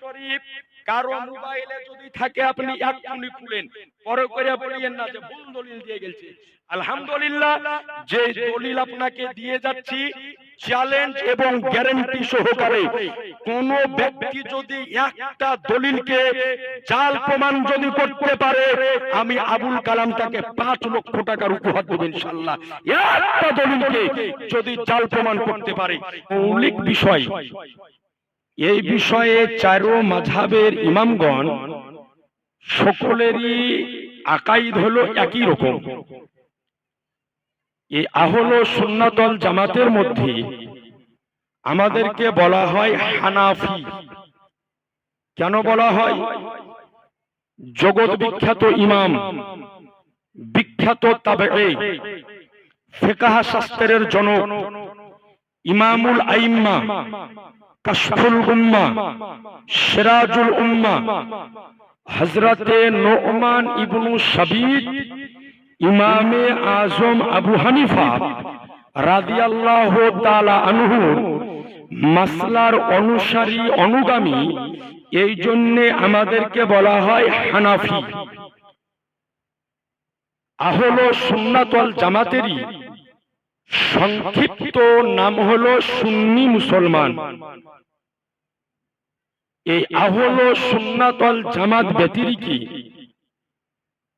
শরীফ কারও মোবাইলে যদি থাকে আপনি এক্ষুনি খুলেন। পরে করে বলিয়েন না যে ভুল দলিল দিয়ে গেছে আলহামদুলিল্লাহ যে দলিল আপনাকে দিয়ে যাচ্ছি চ্যালেঞ্জ এবং গ্যারান্টি সহকারে কোন ব্যক্তি যদি একটা দলিলকে চাল প্রমাণ যদি করতে পারে আমি আবুল কালাম তাকে পাঁচ লক্ষ টাকার উপহার দেব ইনশাল্লাহ একটা দলিলকে যদি চাল প্রমাণ করতে পারে মৌলিক বিষয়। এই বিষয়ে চারো মাঝাবের ইমামগণ সকলেরই আকাইদ হলো একই রকম। এই আহল সুন্নাতল জামাতের মধ্যে আমাদেরকে বলা হয় হানাফি। কেন বলা হয়? জগৎ বিখ্যাত ইমাম, বিখ্যাত তাবে ফেকাহা শাস্ত্রের জনক ইমামুল আইম্মা। কাশফুল উম্মা, সিরাজুল উম্মা, হযরতে নোমান ইবনু সাবিত, ইমামে আজম আবু হানিফা রাদিয়াল্লাহু তাআলা আনহু মাসলার অনুসারী অনুগামী, এই জন্যে আমাদেরকে বলা হয় হানাফি। আহলো সুন্নাতল জামাতেরই সংক্ষিপ্ত নাম হলো সুন্নি মুসলমান। এই আহলো সুন্নাতল জামাত ব্যতিরিকি।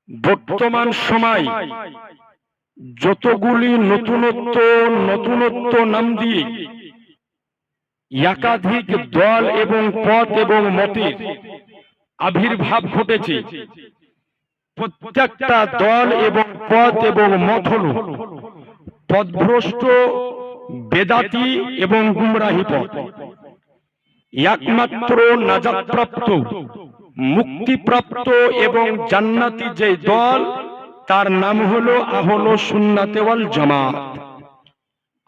বর্তমান সময় যতগুলি নতুনত্ব নতুনত্ব নাম দিয়ে একাধিক দল এবং পথ এবং মতের আবির্ভাব ঘটেছে। প্রত্যেকটা দল এবং পথ এবং মত হল পদভ্রষ্ট, বেদাতি এবং গুমরাহি পথ। একমাত্র নাজাপ্রাপ্ত মুক্তিপ্রাপ্ত এবং জান্নাতি যে দল, তার নাম হলো আহল সুন্নাতে ওয়াল জামাত।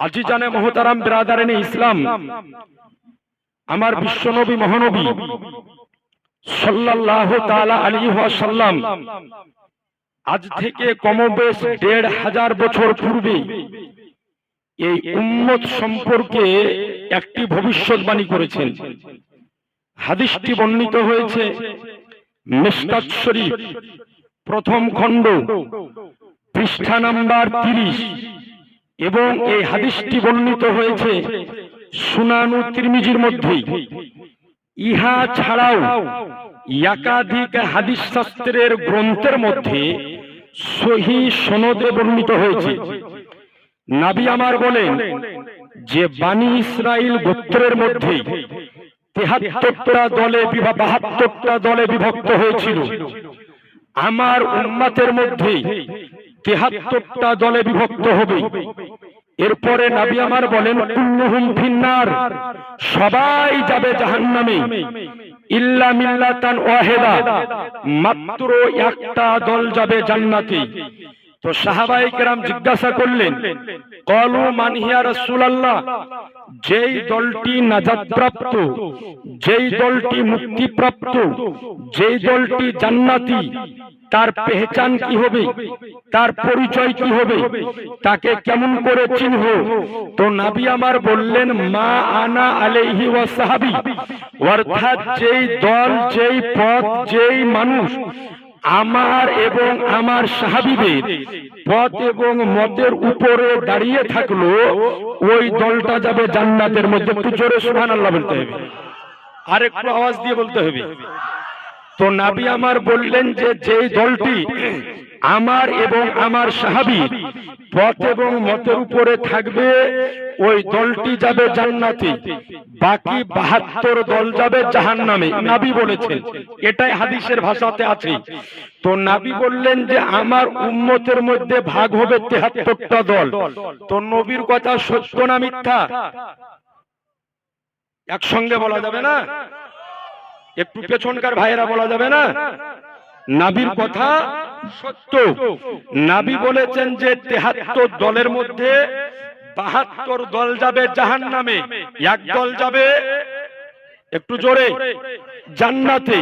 আজি জানে মহতারাম ব্রাদারেন ইসলাম, আমার বিশ্বনবী মহানবী, সাল্লাল্লাহু তাআলা আলাইহি ওয়াসাল্লাম আজ থেকে কমবেশ দেড় হাজার বছর পূর্বে এই উম্মত সম্পর্কে একটি ভবিষ্যৎবাণী করেছেন। হাদিসটি বর্ণিত হয়েছে, মিসকাত শরীফ, প্রথম খণ্ড, পৃষ্ঠা নাম্বার তিরিশ। এবং এই হাদিসটি বর্ণিত হয়েছে সুনানু তিরমিজির মধ্যেই। ইহা ছাড়াও একাধিক হাদিস শাস্ত্রের গ্রন্থের মধ্যে সহি সনদে বর্ণিত হয়েছে। নাবি আমার বলেন যে বাণী ইসরায়েল গোত্রের মধ্যে তেহাত্তরটা দলে বাহাত্তরটা দলে বিভক্ত হয়েছিল। আমার উন্মাতের মধ্যে তেহাত্তরটা দলে বিভক্ত হবে। এরপরে নাবি আমার বলেন, কুল্লুহুম ফিন্নার। সবাই যাবে জাহান্নামে। ইল্লা মিল্লাতান ওয়াহিদা। মাত্র একটা দল যাবে জান্নাতে। তো সাহাবাই কেরাম জিজ্ঞাসা করলেন, কলু মানহিয়া রাসূলুল্লাহ? যেই দলটি নাজাতপ্রাপ্ত, যেই দলটি মুক্তিপ্রাপ্ত, যেই দলটি জান্নাতি, তার পেহচান কি হবে, তার পরিচয় কি হবে, তাকে কেমন করে চিনব? তো নাবি আমার বললেন, মা আনা আলাইহি ওয়া সাহাবি। অর্থাৎ যেই দল, যেই পথ, যেই মানুষ আমার এবং আমার সাহাবিদের পথ এবং মতের উপরে দাঁড়িয়ে থাকল, ওই দলটা যাবে জান্নাতের মধ্যে একটু জোরে সুবহানাল্লাহ বলতে হবে। আর একটু আওয়াজ দিয়ে বলতে হবে। তো নাবি আমার বললেন যে, যেই দলটি আমার এবং আমার সাহাবি পথ এবং মতের উপরে থাকবে, ওই দলটি যাবে জান্নাতে, বাকি বাহাত্তর দল যাবে জাহান নামে নাবি বলেছেন। এটাই হাদিসের ভাষাতে আছে। তো নাবি বললেন যে, আমার উম্মতের মধ্যে ভাগ হবে তেহাত্তরটা দল। তো নবীর কথা সত্য না মিথ্যা? একসঙ্গে বলা যাবে না? একটু পেছনকার ভাইয়েরা বলা যাবে না? নাবির কথা সত্য। নাবি বলেছেন যে তেহাত্তর দলের মধ্যে বাহাত্তর দল যাবে জাহান নামে এক দল যাবে একটু জোরে জান্নাতে।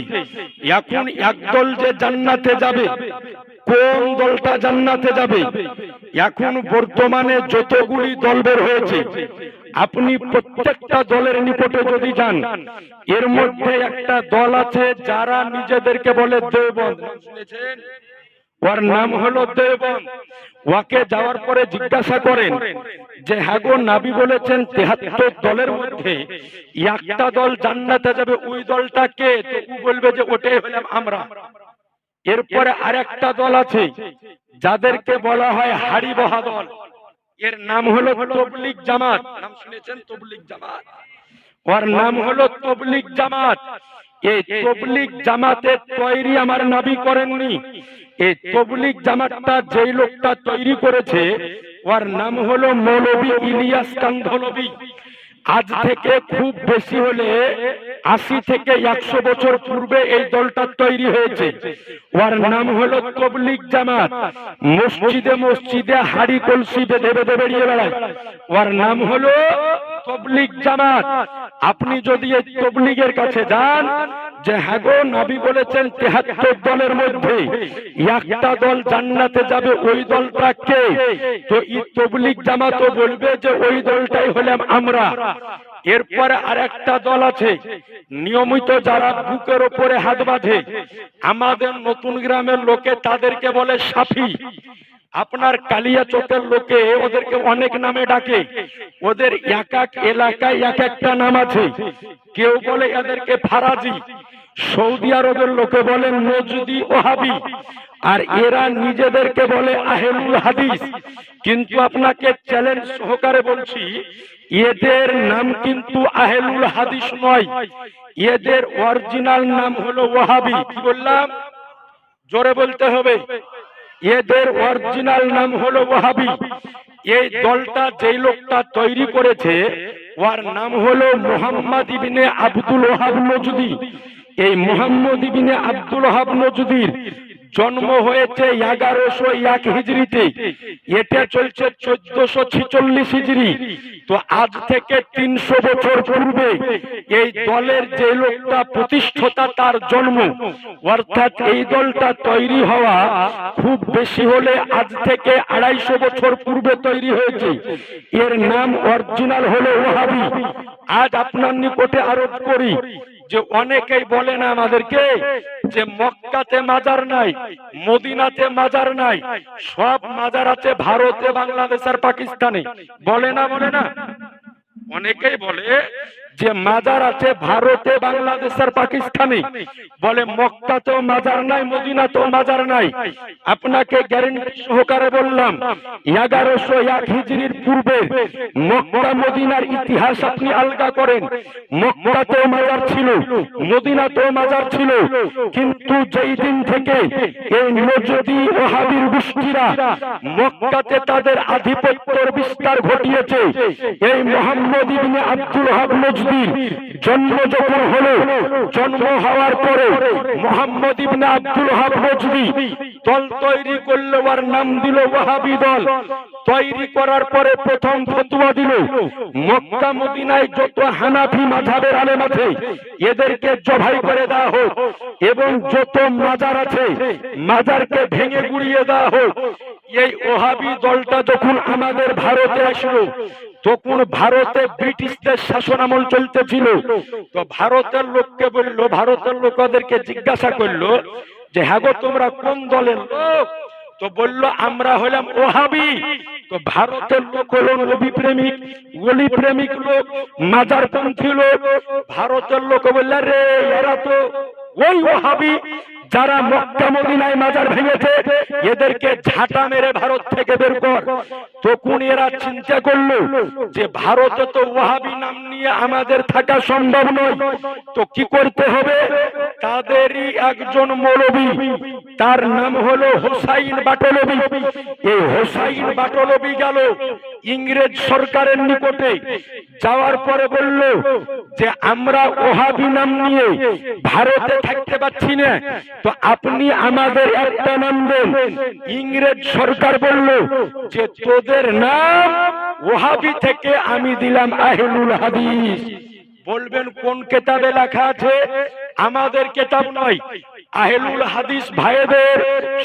এখন এক দল যে জান্নাতে যাবে কোন দলটা জান্নাতে যাবে? এখন বর্তমানে যতগুলি দল বের হয়েছে আপনি প্রত্যেকটা দলের নিকটে যদি যান, এর মধ্যে একটা দল আছে যারা নিজেদেরকে বলে দেবন ওর নাম হলো দেবন ওকে যাওয়ার পরে জিজ্ঞাসা করেন যে হ্যাঁ নাবি বলেছেন তেহাত্তর দলের মধ্যে একটা দল জান্নাতে যাবে, ওই দলটা কে? তো বলবে যে, ওটাই হলাম আমরা। এরপরে আরেকটা দল আছে যাদেরকে বলা হয় হাড়ি বহা দল। এর নাম হলো তবলিক জামাত। নাম শুনেছেন? তবলিক জামাত। ওর নাম হলো তবলিক জামাত। এই তবলিক জামাতের তৈরি আমার নাবি করেননি। এই তবলিক জামাতটা যেই লোকটা তৈরি করেছে, ওর নাম হলো মৌলবী ইলিয়াস কান্ধলবী আজ থেকে খুব বেশি হলে আশি থেকে একশো বছর পূর্বে এই দলটা তৈরি হয়েছে। ওর নাম হলো তবলিক জামাত। মসজিদে মসজিদে হাড়ি কলসি বেঁধে বেঁধে বেরিয়ে বেড়ায়। ওর নাম হলো তবলিক জামাত। আপনি যদি এই তবলিগের কাছে যান যে হ্যাগো নাবি বলেছেন তেহাত্তর দলের মধ্যে একটা দল জান্নাতে যাবে, ওই দলটা কে? তো ই তবলিক জামাতও বলবে যে ওই দলটাই হলাম আমরা। এরপরে আর একটা দল আছে। নিয়মিত যারা বুকের ওপরে হাত বাঁধে, আমাদের নতুন গ্রামের লোকে তাদেরকে বলে সাফি। আপনার কালিয়া চোখের লোকে ওদেরকে অনেক নামে ডাকে। ওদের এক এক এলাকায় এক একটা নাম আছে। কেউ বলে এদেরকে ফারাজি। সৌদি আরবের লোকে বলে নজদি ওহাবি, আর এরা নিজেদেরকে বলে আহেলুল হাদিস। কিন্তু আপনাকে চ্যালেঞ্জ সহকারে বলছি, এদের নাম কিন্তু আহেলুল হাদিস নয়, এদের অরিজিনাল নাম হলো ওয়াহাবি কি বললাম? জোরে বলতে হবে। এদের অরিজিনাল নাম হলো ওয়াহাবি এই দলটা যেই লোকটা তৈরি করেছে, ওর নাম হলো মোহাম্মদ ইবিনে আব্দুল ওহাব নজদি এই মোহাম্মদ ইবিনে আব্দুল হাব নজদির জন্ম হয়েছে এগারোশো এক হিজড়িতে। এটা চলছে চোদ্দশো ছিচল্লিশ হিজড়ি। তো আজ থেকে তিনশো বছর পূর্বে এই দলের যে লোকটা প্রতিষ্ঠাতা তার জন্ম। অর্থাৎ এই দলটা তৈরি হওয়া খুব বেশি হলে আজ থেকে আড়াইশো বছর পূর্বে তৈরি হয়েছে। এর নাম অরিজিনাল হলো ওহাবি আজ আপনার নিকটে আরোপ করি যে অনেকেই বলে না আমাদেরকে যে মক্কাতে মাজার নাই, মদিনাতে মাজার নাই, সব মাজার আছে ভারতে, বাংলাদেশ আর পাকিস্তানে। বলে না বলে না। অনেকেই বলে যে মাজার আছে ভারতে, বাংলাদেশ আর পাকিস্তানে। বলে মক্কাতেও মাজার নাই, মদিনাতেও মাজার নাই। আপনাকে গ্যারেন্টি সহকারে বললাম, এগারোশো এক হিজড়ির পূর্বে মক্কা, মদিনার ইতিহাস আপনি আলগা করেন। মক্কাতেও মাজার ছিল, মদিনাতেও মাজার ছিল। কিন্তু যেই দিন থেকে এই নজদি ওহাবির গোষ্ঠীরা মক্কাতে তাদের আধিপত্যের বিস্তার ঘটিয়েছে, এই Muhammad ibn Abdul Wahab Najdi জন্ম যখন হলো, জন্ম হওয়ার পরে Muhammad ibn Abdul Wahab Najdi দল তৈরি করল আর নাম দিল ওয়াহাবি দল। তৈরি করার পরে প্রথম ফতোয়া দিল। মক্কা মদিনায় যত হানাফি মাঝাবের আলেম আছে, এদেরকে জবাই করে দেওয়া হোক, এবং যত মাজার আছে, মাজারকে ভেঙে গুড়িয়ে দেওয়া হোক এই ওহাবি দলটা যখন আমাদের ভারতে আসলো, তখন ভারতে ব্রিটিশদের শাসন আমল চলতেছিল। তো ভারতের লোককে বলল, ভারতের লোক ওদেরকে জিজ্ঞাসা করল যে হ্যাগো তোমরা কোন দলের লোক? তো বলল, আমরা হলাম ওহাবি। তো ভারতের লোক হলো নবী প্রেমিক, ওলি প্রেমিক লোক মাজার পন্থী লোক। ভারতের লোক বললে রে এরা তো ওই ওহাবি। যারা মক্কা মদিনায় মাজার ভেঙেছে, এদেরকে ঝাঁটা মেরে ভারত থেকে বের কর। তখন এরা চিন্তা করল যে ভারতে তো ওয়াহাবি নাম নিয়ে আমাদের থাকা সম্ভব নয়। তো কি করতে হবে? তাদেরই একজন মৌলবী, তার নাম হলো হোসাইন বাটলবি। এই হোসাইন বাটলবি গেল। ইংরেজ সরকারের নিকটে যাওয়ার পরে বলল যে, আমরা ওহাবি নাম নিয়ে ভারতে থাকতে পারছি না। তো আপনি আমাদের একটা নাম দেন। ইংরেজ সরকার বলল যে, তোদের নাম ওহাবি থেকে আমি দিলাম আহলুল হাদিস। বলবেন, কোন কেতাবে লেখা আছে? আমাদের কেতাব নয়। আহলুল হাদিস ভাইদের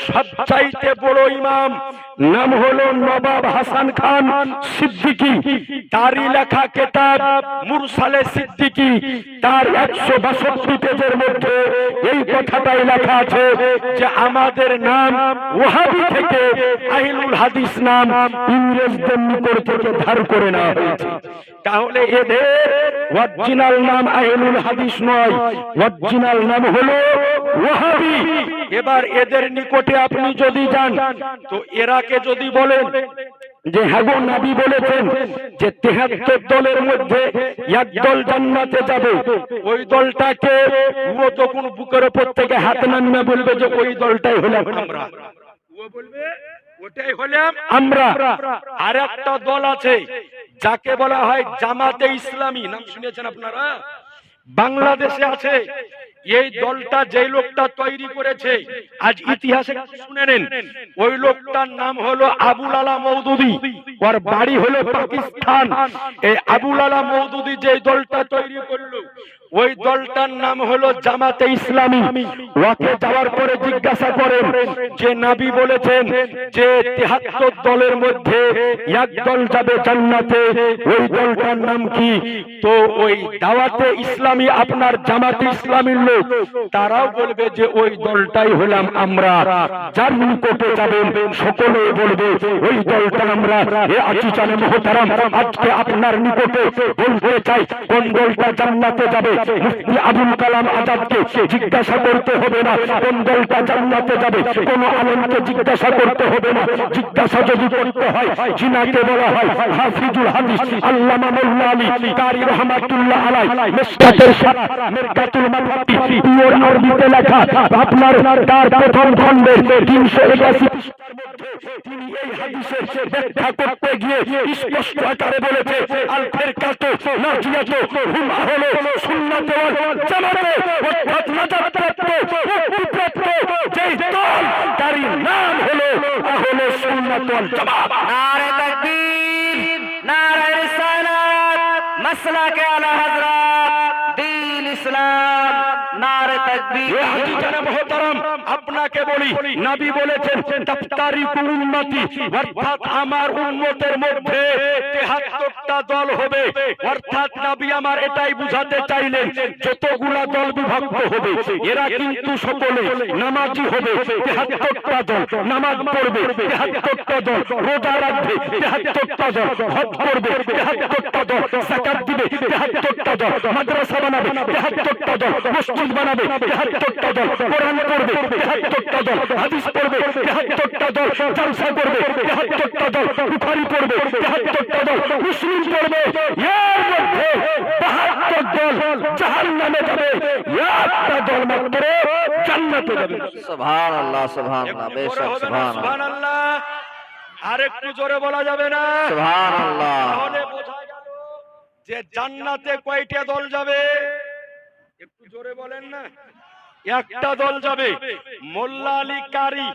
সবচাইতে বড় ইমাম নাম হলো নবাব হাসান খান সিদ্দিকী। তারই লেখা কেতাব মুরসালে সিদ্দিকী। তার একশো বাষট্টি পেজের মধ্যে এই কথাটাই লেখা আছে যে আমাদের নাম ওহাবি থেকে আহিলুল হাদিস নাম ইংরেজদের নিকট থেকে ধার করে নেওয়া হয়েছে। তাহলে এদের অরিজিনাল নাম আহলুল হাদিস নয়। অরিজিনাল নাম হলো ওহাবি এবার এদের নিকটে আপনি যদি যান, তো এরাকে যদি বলেন যে হ্যাঁ নাবি বলেছেন যে, তেহাত্তর দলের মধ্যে এক দল জান্নাতে যাবে। ওই দলটাকে ও তখন বুকের ওপর থেকে হাত নামিয়ে বলবে যে, ওই দলটাই হলাম আমরা। ও বলবে আমরা। আর একটা দল আছে, যাকে বলা হয় জামাতে ইসলামী। নাম শুনেছেন আপনারা? বাংলাদেশে আছে। এই দলটা যে লোকটা তৈরি করেছে, আজ ইতিহাসে শুনে নেন। ওই লোকটার নাম হলো আবুল আলা মৌদুদি, ওর বাড়ি হলো পাকিস্তান। এই আবুল আলা মৌদুদি যে দলটা তৈরি করল ওই দলটার নাম হলো জামাতে ইসলামী। ওকে যাওয়ার পরে জিজ্ঞাসা করেন, যে নাবি বলেছেন যে তেহাত্তর দলের মধ্যে এক দল যাবে জান্নাতে, ওই দলটার নাম কি? তো ওই দাওয়াতে ইসলামী আপনার জামাতে ইসলামীর লোক, তারাও বলবে যে ওই দলটাই হলাম আমরা। যার নিকটে যাবেন সকলে বলবে, ওই দলটা আমরা। এ আচিচানে মহতারাম, আজকে আপনার নিকটে বলতে চাই, কোন দলটা জান্নাতে যাবে? মুফতি আবুল কালাম আজাদকে জিজ্ঞাসা করতে হবে না। কোন দলটা জান্নাতে যাবে। কোন আলমকে জিজ্ঞাসা করতে হবে না। জিজ্ঞাসা যদি করতে হয়, জিনাকে বলা হয়, হাফিজুল হাদিস, আল্লামা মোল্লা আলী, কারি রহমাতুল্লাহ আলাই মিসকাতের সারা, মিরকাতুল মাফাতি পিওর আরবিতে লেখা, আপনার তার প্রথম খণ্ডের 381 তিনি এই হাদিসের গিয়ে স্পষ্ট আকারে বলেছে আল ফিরকাতু নাজিয়াতু হুম আহলে সুন্নাত ওয়াল জামাতে অর্থাৎ নাজাত প্রাপ্ত মুক্তিপ্রাপ্ত যেই দল, তারই নাম হলো আহলে সুন্নাত ওয়াল জামাত। নারে তাকবীর, নারে রিসালাত, মাসলাকে আলা নারে তকবীর। এ হাদিজানে মহতারাম, আপনাকে বলি, নবী বলেছেন তাফতারিকু উম্মতি, অর্থাৎ আমার উম্মতের মধ্যে 73টা দল হবে। অর্থাৎ নবী আমার এটাই বুঝাতে চাইলেন, যতগুলা দল বিভক্ত হবে, এরা কিন্তু সকলে নামাজি হবে। 73টা দল নামাজ পড়বে 73টা দল রোজা রাখবে 73টা দল হজ করবে 73টা দল যাকাত দিবে 73টা দল মাদ্রাসা বানাবে 73টা দল মসজিদ বানাবে। 73টা দল কোরআন পড়বে 73টা দল হাদিস পড়বে 73টা দল জলসা করবে 73টা দল বুখারী পড়বে 73টা দল মুসলিম পড়বে। এর মধ্যে 72 দল জাহান্নামে যাবে। একটা দল মাত্র জান্নাতে যাবে। সুবহানাল্লাহ সুবহানাল্লাহ বেশক সুবহানাল্লাহ। সুবহানাল্লাহ। আর একটু জোরে বলা যাবে না? সুবহানাল্লাহ। তাহলে বোঝা গেল যে জান্নাতে কয়টা দল যাবে? একটু জোরে বলেন না। একটা দল যাবে মোল্লা আলী কারি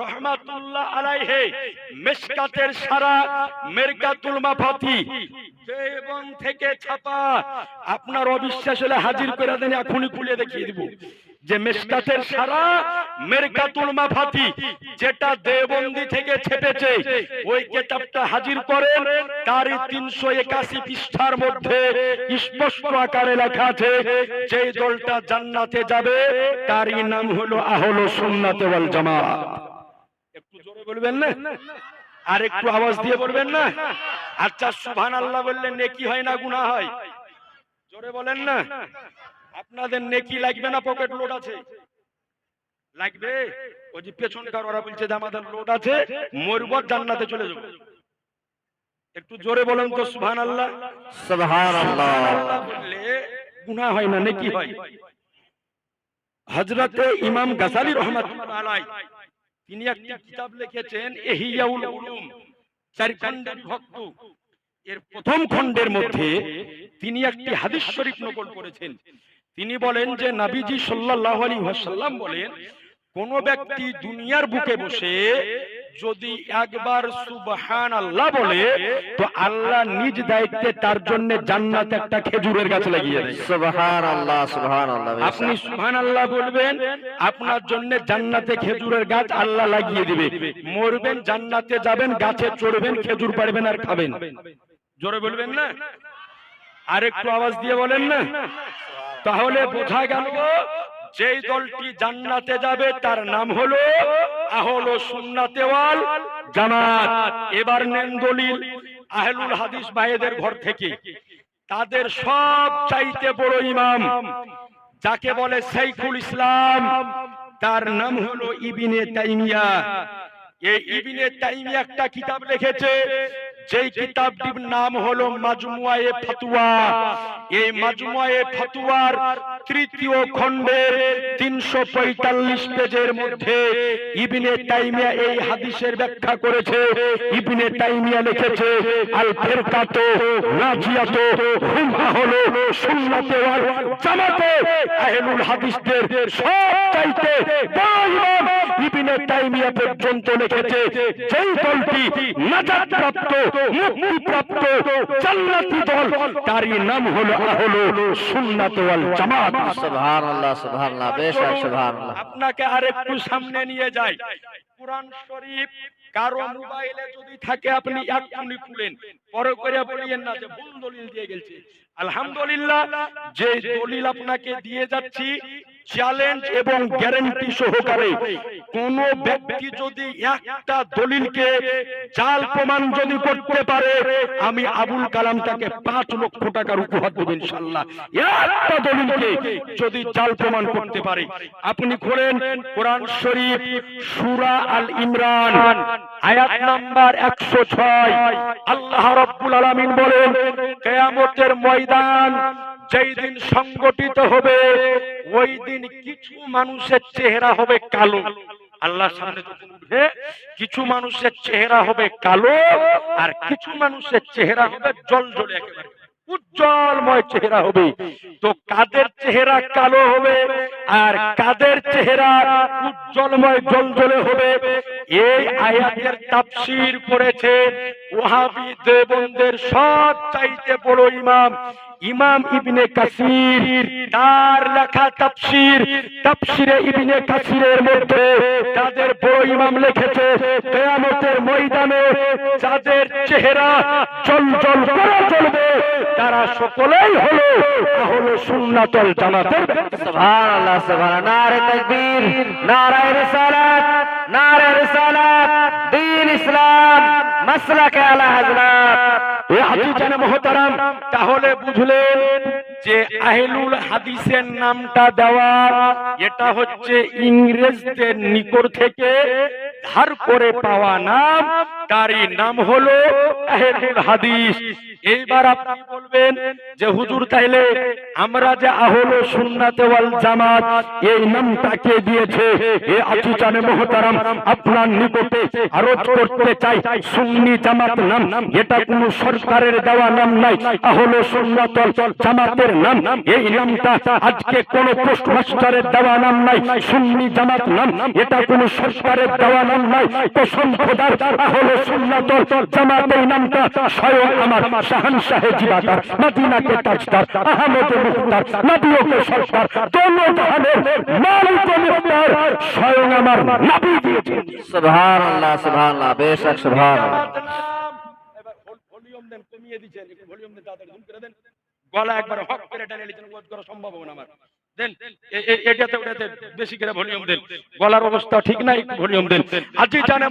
রহমাতুল্লাহ আলাইহে মেশকাতের সারা মেরকাতুল মাফাতি। দেবন থেকে ছাপা আপনার অবিশ্বাস হলে হাজির করে দেন এখনই খুলে দেখিয়ে দিব। যে মেশকাতের সারা মেরকাতুল মাফাতি, যেটা দেবন্দি থেকে ছেপেছে, ওই কেতাবটা হাজির করেন, তারই তিনশো একাশি পৃষ্ঠার মধ্যে স্পষ্ট আকারে লেখা আছে যে দলটা জান্নাতে যাবে, তারই নাম হলো আহলো সুন্নাতে ওয়াল জামাত। একটু জোরে বলবেন না? আর একটু আওয়াজ দিয়ে বলবেন না? আচ্ছা সুবহান আল্লাহ বললেন নেকি হয় না, গুনাহ হয়? জোরে বলেন না? আপনাদের নেকি লাগবে না পকেট লোড আছে? লাগবে? ওই যে পেছনকার ওরা বলছে যে আমাদের লোড আছে মরব জান্নাতে চলে যাব। একটু জোরে বলেন তো সুবহান আল্লাহ বললে গুনাহ হয় না নেকি হয়? হযরতে ইমাম গাজালি রহমাতুল্লাহ আলাই তিনি একটি কিতাব লিখেছেন ইহিয়াউল উলুম চার খণ্ডে বিভক্ত এর প্রথম খণ্ডের মধ্যে তিনি একটি হাদিস শরীফ নকল করেছেন। তিনি বলেন যে নাবিজি সাল্লাল্লাহু আলাইহি ওয়াসাল্লাম বলেন কোন ব্যক্তি দুনিয়ার বুকে বসে যদি একবার সুবহান আল্লাহ বলে তো আল্লাহ নিজ দায়িত্বে তার জন্য জান্নাতে একটা খেজুরের গাছ লাগিয়ে দেয়। সুবহান আল্লাহ সুবহান আল্লাহ আপনি সুবহান আল্লাহ বলবেন আপনার জন্য জান্নাতে খেজুরের গাছ আল্লাহ লাগিয়ে দিবে। মরবেন জান্নাতে যাবেন গাছে চড়বেন খেজুর পারবেন আর খাবেন। জোরে বলবেন না? আর একটু আওয়াজ দিয়ে বলেন না? তাহলে বোঝা গেল যেই দলটি জান্নাতে যাবে, তার নাম হলো আহলো সুন্নাতে ওয়াল জামাত। এবার নেন দলিল আহলুল হাদিস ভাইদের ঘর থেকে। তাদের সব চাইতে বড় ইমাম, যাকে বলে সাইফুল ইসলাম, তার নাম হলো ইবিনে তাইমিয়া। এই ইবিনে তাইমিয়া একটা কিতাব লিখেছে যেই কিতাবটির নাম হলো মাজমুয়ায়ে ফতুয়া এই মাজমুয়ায়ে ফতোয়ার তৃতীয় খণ্ডের তিনশো পঁয়তাল্লিশ পেজের মধ্যে ইবনে তাইমিয়া এই হাদিসের ব্যাখ্যা করেছে। ইবনে তাইমিয়া লিখেছে আল ফিরকাতু নাজিয়াতু হুম হলো সুন্নাতে ওয়াল জামাতে। আহলুল হাদিসদের সব চাইতে পর্যন্ত লিখেছে, যেই দলটি নাজাত প্রাপ্ত মুক্তি প্রাপ্ত জান্নাতি দল, তারই নাম হলো সুন্নাত ওয়াল জামাত। সুবহান আল্লাহ সুবহান আল্লাহ বেশক আপনাকে আরেকটু সামনে নিয়ে যাই। কোরআন শরীফ কারও মোবাইলে যদি থাকে আপনি এক্ষুনি খুলেন। পরে করে বলিয়েন না যে ভুল দলিল দিয়ে গেছে। আলহামদুলিল্লাহ যে দলিল আপনাকে দিয়ে যাচ্ছি চ্যালেঞ্জ এবং গ্যারান্টি সহকারে কোন ব্যক্তি যদি একটা দলিলকে জাল প্রমাণ যদি করতে পারে, আমি আবুল কালাম তাকে পাঁচ লক্ষ টাকার উপহার দেব ইনশাল্লাহ। একটা দলিলকে যদি জাল প্রমাণ করতে পারে। আপনি খোলেন কোরআন শরীফ, সূরা আল ইমরান, আয়াত নাম্বার 106 আল্লাহ রাব্বুল আলামিন বলেন, কিয়ামতের ময়দান যেই দিন সংগঠিত হবে ওই দিন কিছু মানুষের চেহারা হবে কালো। আল্লাহ সামনে উঠবে, কিছু মানুষের চেহারা হবে কালো আর কিছু মানুষের চেহারা হবে জল জলে একেবারে। উজ্জ্বলময় চেহারা হবে। তো কাদের চেহারা কালো হবে আর কাদের চেহারা উজ্জ্বলময় জলজলে হবে? এই আয়াতের তাফসীর করেছে ওহাবি দেবন্দের সব চাইতে বড় ইমাম ইমাম ইবনে কাসির। তার লেখা তাফসীর, তাফসীরে ইবনে কাসিরের মধ্যে ইমাম লিখেছে কিয়ামতের ময়দানে যাদের চেহারা চঞ্চল করে চলবে তারা সকলেই হলো আহলে সুন্নাতুল জামাতের ব্যক্তি। সুবহান আল্লাহ সুবহান নারে তাকবীর নারে রিসালাত নারে রিসালাত। দ্বীন ইসলাম মাসলাক আলা হযরত এ হাদিসানে মহতারাম তাহলে বুঝলেন যে আহলুল হাদিসের নামটা দেওয়া, এটা হচ্ছে ইংরেজদের নিকট থেকে ধার করে পাওয়া নাম। তারই নাম হলো আহলুল হাদিস। এইবার আপনি বলবেন যে, হুজুর, তাইলে আমরা যে আহলে সুন্নাতে ওয়াল জামাত, এই নামটা কে দিয়েছে? এ আচুচানে মহতারাম আপনার নিকটে আরোপ করতে চাই। সুন্নি জামাত নাম, এটা কোনো সরকারের দেওয়া নাম নাই। আহলে সুন্নাত ওয়াল জামাতের নাম। এই নামটা আজকে কোন পোস্টমাস্টারের দেওয়া নাম নাই সুন্নি জামাত নাম। এটা কোনো সরকারের দেওয়া নাম নাই। কসম খোদার আহলে সুন্নাত ওয়াল জামাত এই নামটা স্বয়ং আমার শাহানশাহ জিবাদার মদিনাকে তাজদার আহমদ মুখতার নবীকে সরকার দোনো জাহানের মালিক মুখতার স্বয়ং আমার নবী দিয়েছেন সুবহান আল্লাহ সুবহান আল্লাহ বেশক সুবহান আল্লাহ গলা একবার হক করে টেনে নিয়েছেন ওয়াজ করা সম্ভব হবে না আমার। গলার ঠিক নাই জানে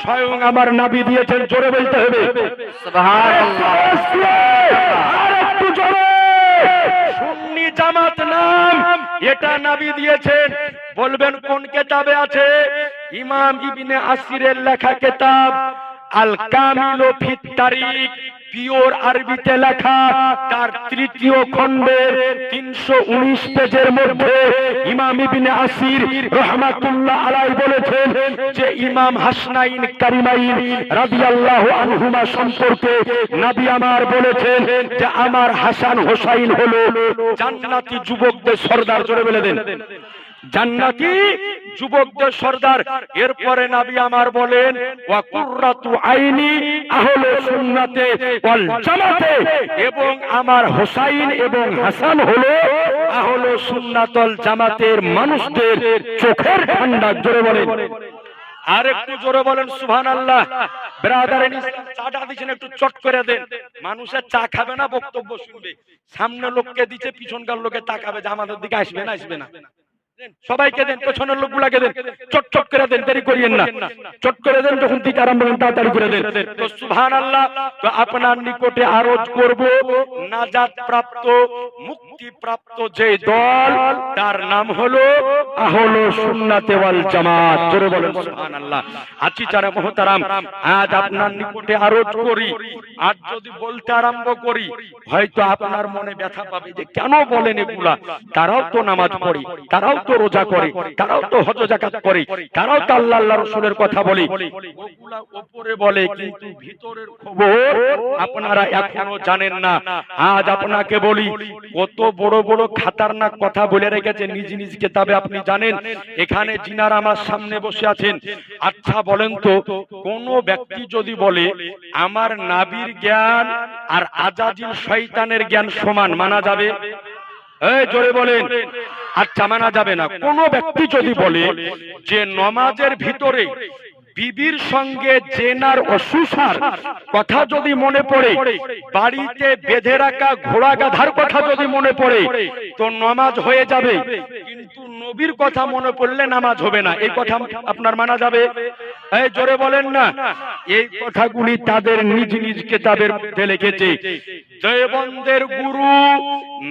স্বয়ং আমার দিয়েছেন, জোরে বলতে হবে। সুন্নি জামাত নাম, এটা নবী দিয়েছেন। বলবেন কোন কেতাবে আছে? ইমাম ইবনে আসিরের লেখা কেতাব। আল কামিল ফিত তারিখ, পিওর আরবিতে লেখা, তার তৃতীয় খণ্ডের তিনশো উনিশ পেজের মধ্যে ইমাম ইবনে আসির রহমাতুল্লাহ আলাই বলেছেন যে ইমাম হাসনাইন কারিমাইন রাদিয়াল্লাহু আনহুমা সম্পর্কে নাবি আমার বলেছেন যে আমার হাসান হোসাইন হলো জান্নাতি যুবকদের সর্দার, জোরে বলে দেন। জান্নাতি যুবকদের সর্দার। এরপরে নাবি আমার বলেন, ওয়া আইনি আহলে সুন্নাতে ওয়াল জামাতে। এবং আমার হোসাইন এবং হাসান হলো আহলে সুন্নাতল জামাতের মানুষদের চোখের ঠান্ডা জোরে বলেন। আর একটু জোরে বলেন সুবহান আল্লাহ ব্রাদারেন চাটা দিচ্ছেন একটু চট করে দেন। মানুষের চা খাবে না, বক্তব্য শুনবে। সামনে লোককে দিচ্ছে পিছনকার লোকে তাকাবে যে আমাদের দিকে আসবে না আসবে না। সবাইকে দেন, পেছনের লোকগুলাকে দেন। চট চট করে দেন, দেরি করিয়েন না। চট করে দেন, যখন দিতে আরম্ভ করেন, তাড়াতাড়ি করে দেন। তো সুবহান আল্লাহ তো আপনার নিকটে আরজ করব নাজাত প্রাপ্ত মুক্তি প্রাপ্ত যে দল, তার নাম হলো আহলো সুন্নাতে ওয়াল জামাত। জোরে বলেন, সুবহানাল্লাহ। আছি যারা মুহতারাম, আজ আপনার নিকটে আরজ করি আজ যদি বলতে আরম্ভ করি, হয়তো আপনার মনে ব্যথা পাবে যে কেন বলেন এগুলা? তারাও তো নামাজ পড়ে, তারাও তো রোজা করে, তারাও তো হজ জাকাত করে, তারাও তো আল্লাহ আল্লাহ রসুলের কথা বলে। ওগুলা বলে, কিন্তু ভিতরের খবর আপনারা এখনও জানেন না। আজ আপনাকে বলি, কত বড় বড় খাতারনাক কথা বলে রেখেছে, নিজ নিজ কিতাবে আপনি জানেন। এখানে জিনার আমার সামনে বসে আছেন। আচ্ছা বলেন তো, কোন ব্যক্তি যদি বলে, আমার নাবির জ্ঞান আর আজাজিল শয়তানের জ্ঞান সমান, মানা যাবে? জোরে বলেন। আচ্ছা মানা যাবে না। কোনো ব্যক্তি যদি বলে যে নমাজের ভিতরে বিবির সঙ্গে জেনার অসুসার কথা যদি মনে পড়ে, বাড়িতে বেঁধে রাখা ঘোড়া গাধার কথা যদি মনে পড়ে, তো নামাজ হয়ে যাবে। কিন্তু নবীর কথা মনে পড়লে নামাজ হবে না। এই কথা আপনার মানা যাবে? এই জোরে বলেন না। এই কথাগুলি তাদের নিজ নিজ কেতাবের মধ্যে লিখেছে। জয়বন্দের গুরু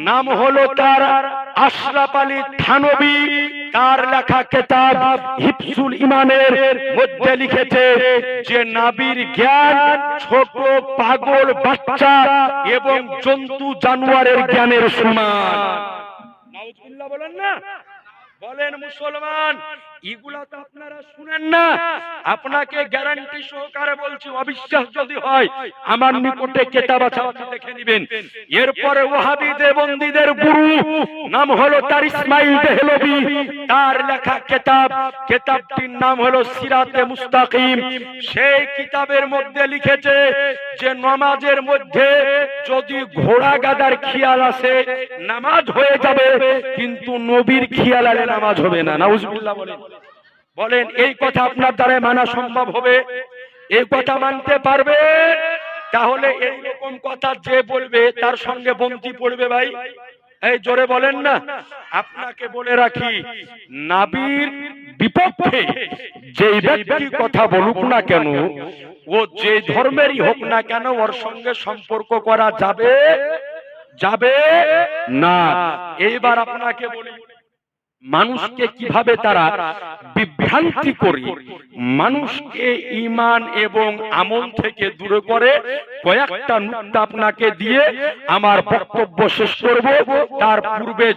নাম হলো তার আশরাফ আলী থানবী। তার লেখা কেতাব হিফসুল ইমানের মধ্যে লিখেছে যে নাবির জ্ঞান ছোট পাগল বাচ্চা এবং জন্তু জানোয়ারের জ্ঞানের সমান। বলেন না? বলেন মুসলমান এগুলা তো আপনারা শুনেন না। আপনাকে গ্যারান্টি সহকারে বলছি, অবিশ্বাস যদি হয়, আমার নিকটে কেতাব আছে দেখে নেবেন। এরপরে ওহাবি দেবন্দীদের গুরু, নাম হলো তার ইসমাইল দেহলবি তার লেখা কেতাব, কেতাবটির নাম হলো সিরাতে মুস্তাকিম। সেই কিতাবের মধ্যে লিখেছে যে, নমাজের মধ্যে যদি ঘোড়া গাদার খেয়াল আসে, নামাজ হয়ে যাবে, কিন্তু নবীর খেয়াল আলে নামাজ হবে না। নাউজুবিল্লাহ বলেন। বলেন এই কথা আপনার দ্বারা মানা সম্ভব হবে। এই কথা মানতে পারবে? তাহলে এই রকম কথা যে বলবে তার সঙ্গে বন্দি পড়বে ভাই। এই জোরে বলেন না। আপনাকে বলে রাখি নাবির বিপক্ষে যে ব্যক্তি কথা বলুক না কেন ও যে ধর্মেরই হোক না কেন ওর সঙ্গে সম্পর্ক করা যাবে? যাবে না। এইবার আপনাকে বলি মানুষকে কীভাবে তারা বিভ্রান্তি করে, মানুষকে ইমান এবং আমল থেকে দূরে করে কয়েকটা নুক্তা আপনাকে দিয়ে আমার বক্তব্য শেষ করব। তার পূর্বে